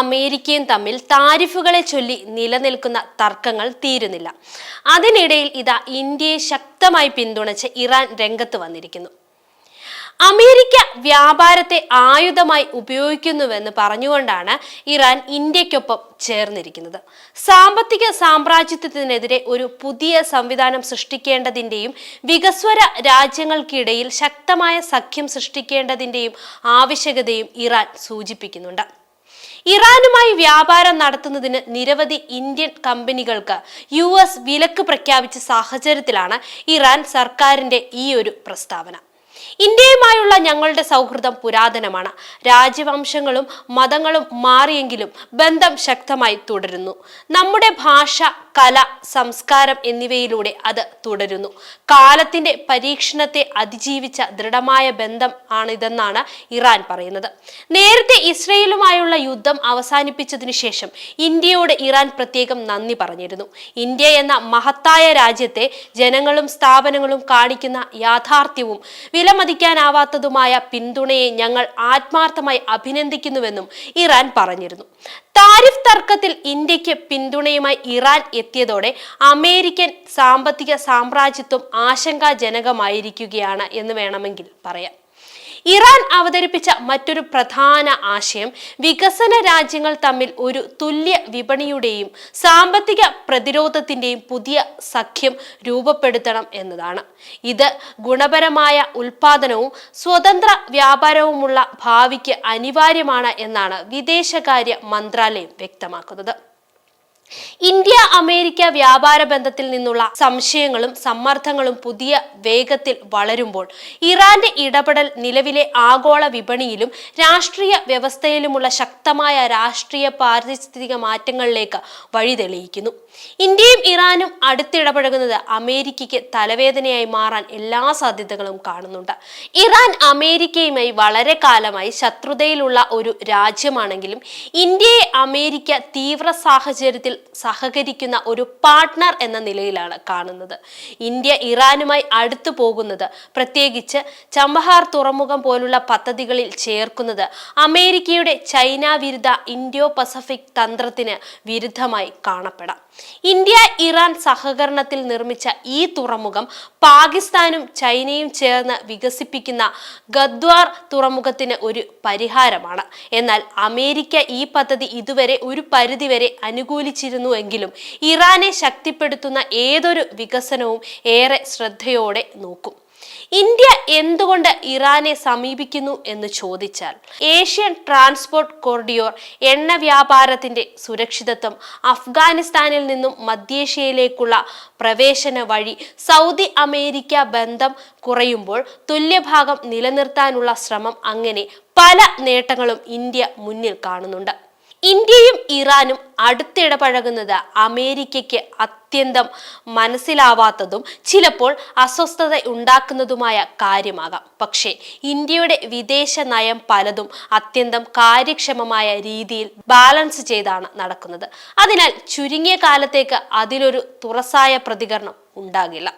അമേരിക്കയും തമ്മിൽ താരിഫുകളെ ചൊല്ലി നിലനിൽക്കുന്ന തർക്കങ്ങൾ തീരുന്നില്ല. അതിനിടയിൽ ഇതാ ഇന്ത്യയെ ശക്തമായി പിന്തുണച്ച് ഇറാൻ രംഗത്ത് വന്നിരിക്കുന്നു. അമേരിക്ക വ്യാപാരത്തെ ആയുധമായി ഉപയോഗിക്കുന്നുവെന്ന് പറഞ്ഞുകൊണ്ടാണ് ഇറാൻ ഇന്ത്യക്കൊപ്പം ചേർന്നിരിക്കുന്നത്. സാമ്പത്തിക സാമ്രാജ്യത്വത്തിനെതിരെ ഒരു പുതിയ സംവിധാനം സൃഷ്ടിക്കേണ്ടതിന്റെയും വികസ്വര രാജ്യങ്ങൾക്കിടയിൽ ശക്തമായ സഖ്യം സൃഷ്ടിക്കേണ്ടതിന്റെയും ആവശ്യകതയും ഇറാൻ സൂചിപ്പിക്കുന്നുണ്ട്. ഇറാനുമായി വ്യാപാരം നടത്തുന്നതിന് നിരവധി ഇന്ത്യൻ കമ്പനികൾക്ക് യു എസ് വിലക്ക് പ്രഖ്യാപിച്ച സാഹചര്യത്തിലാണ് ഇറാൻ സർക്കാരിന്റെ ഈ ഒരു പ്രസ്താവന. ഇന്ത്യയുമായുള്ള ഞങ്ങളുടെ സൗഹൃദം പുരാതനമാണ്. രാജവംശങ്ങളും മതങ്ങളും മാറിയെങ്കിലും ബന്ധം ശക്തമായി തുടരുന്നു. നമ്മുടെ ഭാഷ കല സംസ്കാരം എന്നിവയിലൂടെ അത് തുടരുന്നു. കാലത്തിന്റെ പരീക്ഷണത്തെ അതിജീവിച്ച ദൃഢമായ ബന്ധം ആണിതെന്നാണ് ഇറാൻ പറയുന്നത്. നേരത്തെ ഇസ്രയേലുമായുള്ള യുദ്ധം അവസാനിപ്പിച്ചതിനു ശേഷം ഇന്ത്യയോട് ഇറാൻ പ്രത്യേകം നന്ദി പറഞ്ഞിരുന്നു. ഇന്ത്യ എന്ന മഹത്തായ രാജ്യത്തെ ജനങ്ങളും സ്ഥാപനങ്ങളും കാണിക്കുന്ന യാഥാർത്ഥ്യവും വിലമതിക്കാനാവാത്തതുമായ പിന്തുണയെ ഞങ്ങൾ ആത്മാർത്ഥമായി അഭിനന്ദിക്കുന്നുവെന്നും ഇറാൻ പറഞ്ഞിരുന്നു. താരിഫ് തർക്കത്തിൽ ഇന്ത്യയ്ക്ക് പിന്തുണയുമായി ഇറാൻ എത്തിയതോടെ അമേരിക്കൻ സാമ്പത്തിക സാമ്രാജ്യത്വം ആശങ്കാജനകമായിരിക്കുകയാണ് എന്ന് വേണമെങ്കിൽ പറയാം. ഇറാൻ അവതരിപ്പിച്ച മറ്റൊരു പ്രധാന ആശയം വികസന രാജ്യങ്ങൾ തമ്മിൽ ഒരു തുല്യ വിപണിയുടെയും സാമ്പത്തിക പ്രതിരോധത്തിന്റെയും പുതിയ സഖ്യം രൂപപ്പെടുത്തണം എന്നതാണ്. ഇത് ഗുണപരമായ ഉൽപാദനവും സ്വതന്ത്ര വ്യാപാരവുമുള്ള ഭാവിക്ക് അനിവാര്യമാണ് എന്നാണ് വിദേശകാര്യ മന്ത്രാലയം വ്യക്തമാക്കുന്നത്. ഇന്ത്യ അമേരിക്ക വ്യാപാര ബന്ധത്തിൽ നിന്നുള്ള സംശയങ്ങളും സമ്മർദ്ദങ്ങളും പുതിയ വേഗത്തിൽ വളരുമ്പോൾ ഇറാന്റെ ഇടപെടൽ നിലവിലെ ആഗോള വിപണിയിലും രാഷ്ട്രീയ വ്യവസ്ഥയിലുമുള്ള ശക്തമായ രാഷ്ട്രീയ പാരിസ്ഥിതിക മാറ്റങ്ങളിലേക്ക് വഴിതെളിയിക്കുന്നു. ഇന്ത്യയും ഇറാനും അടുത്തിടപഴകുന്നത് അമേരിക്കയ്ക്ക് തലവേദനയായി മാറാൻ എല്ലാ സാധ്യതകളും കാണുന്നുണ്ട്. ഇറാൻ അമേരിക്കയുമായി വളരെ കാലമായി ശത്രുതയിലുള്ള ഒരു രാജ്യമാണെങ്കിലും ഇന്ത്യയെ അമേരിക്ക തീവ്ര സാഹചര്യത്തിൽ സഹകരിക്കുന്ന ഒരു പാർട്ട്ണർ എന്ന നിലയിലാണ് കാണുന്നത്. ഇന്ത്യ ഇറാനുമായി അടുത്തു പോകുന്നത് പ്രത്യേകിച്ച് ചമ്പഹാർ തുറമുഖം പോലുള്ള പദ്ധതികളിൽ ചേർക്കുന്നത് അമേരിക്കയുടെ ചൈന വിരുദ്ധ ഇൻഡോ പസഫിക് തന്ത്രത്തിന് വിരുദ്ധമായി കാണപ്പെടാം. ഇന്ത്യ ഇറാൻ സഹകരണത്തിൽ നിർമ്മിച്ച ഈ തുറമുഖം പാകിസ്ഥാനും ചൈനയും ചേർന്ന് വികസിപ്പിക്കുന്ന ഗദ്വാർ തുറമുഖത്തിന് ഒരു പരിഹാരമാണ്. എന്നാൽ അമേരിക്ക ഈ പദ്ധതി ഇതുവരെ ഒരു പരിധിവരെ അനുകൂലിച്ചിരുന്നുവെങ്കിലും ഇറാനെ ശക്തിപ്പെടുത്തുന്ന ഏതൊരു വികസനവും ഏറെ ശ്രദ്ധയോടെ നോക്കും. ഇന്ത്യ എന്തുകൊണ്ട് ഇറാനെ സമീപിക്കുന്നു എന്ന് ചോദിച്ചാൽ ഏഷ്യൻ ട്രാൻസ്പോർട്ട് കോറിഡിയോർ എണ്ണ വ്യാപാരത്തിന്റെ സുരക്ഷിതത്വം അഫ്ഗാനിസ്ഥാനിൽ നിന്നും മധ്യേഷ്യയിലേക്കുള്ള പ്രവേശന വഴി സൗദി അമേരിക്ക ബന്ധം കുറയുമ്പോൾ തുല്യഭാഗം നിലനിർത്താനുള്ള ശ്രമം അങ്ങനെ പല നേട്ടങ്ങളും ഇന്ത്യ മുന്നിൽ കാണുന്നുണ്ട്. ഇന്ത്യയും ഇറാനും അടുത്തിടപഴകുന്നത് അമേരിക്കയ്ക്ക് അത്യന്തം മനസ്സിലാവാത്തതും ചിലപ്പോൾ അസ്വസ്ഥത ഉണ്ടാക്കുന്നതുമായ കാര്യമാകാം. പക്ഷേ ഇന്ത്യയുടെ വിദേശ നയം പലതും അത്യന്തം കാര്യക്ഷമമായ രീതിയിൽ ബാലൻസ് ചെയ്താണ് നടക്കുന്നത്. അതിനാൽ ചുരുങ്ങിയ കാലത്തേക്ക് അതിലൊരു തുറസായ പ്രതികരണം ഉണ്ടാകില്ല.